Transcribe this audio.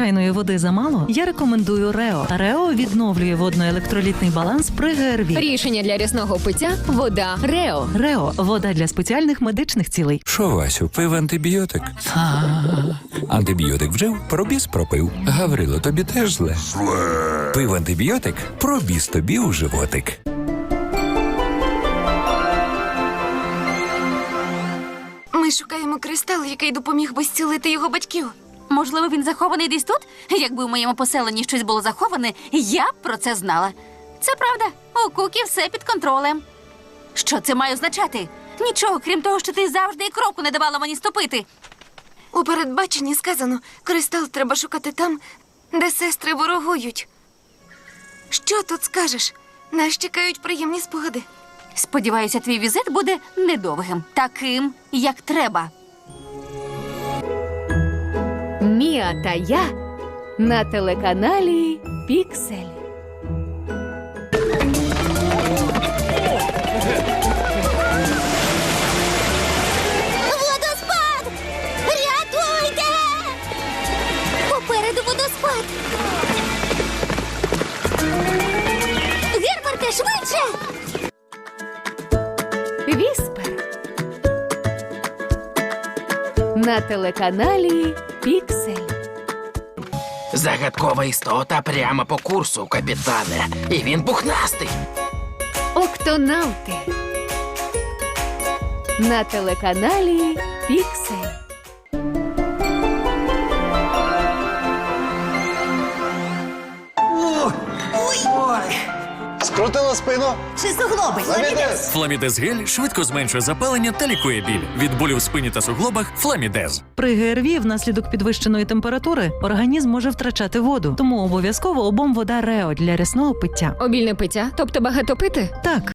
Чайної води замало, я рекомендую Рео. Рео відновлює водно-електролітний баланс при ГРВІ. Рішення для рясного пиття вода Рео. Рео вода для спеціальних медичних цілей. Що, Васю, пив антибіотик? Антибіотик вжив, пробіз пропив. Гаврило, тобі теж зле. Пив антибіотик, пробіз тобі у животик. Ми шукаємо кристал, який допоміг би зцілити його батьків. Можливо, він захований десь тут? Якби в моєму поселенні щось було заховане, я б про це знала. Це правда. У Кукі все під контролем. Що це має означати? Нічого, крім того, що ти завжди і кроку не давала мені ступити. У передбаченні сказано, кристал треба шукати там, де сестри ворогують. Що тут скажеш? Нас чекають приємні спогади. Сподіваюся, твій візит буде недовгим, таким, як треба. Міа та я на телеканалі Піксель. Водоспад! Рятуйте! Попереду водоспад! Герберте, швидше! Віспер. На телеканалі. Загадкова істота прямо по курсу, капітане. І він пухнастий. Октонавти. На телеканалі Піксель. Скрутила спину. Чи суглоби? Фламідез. Фламідез гель швидко зменшує запалення та лікує біль. Від болю в спині та суглобах Фламідез. При ГРВІ внаслідок підвищеної температури організм може втрачати воду, тому обов'язково обом вода Рео для рясного пиття. Обільне пиття, тобто багато пити? Так,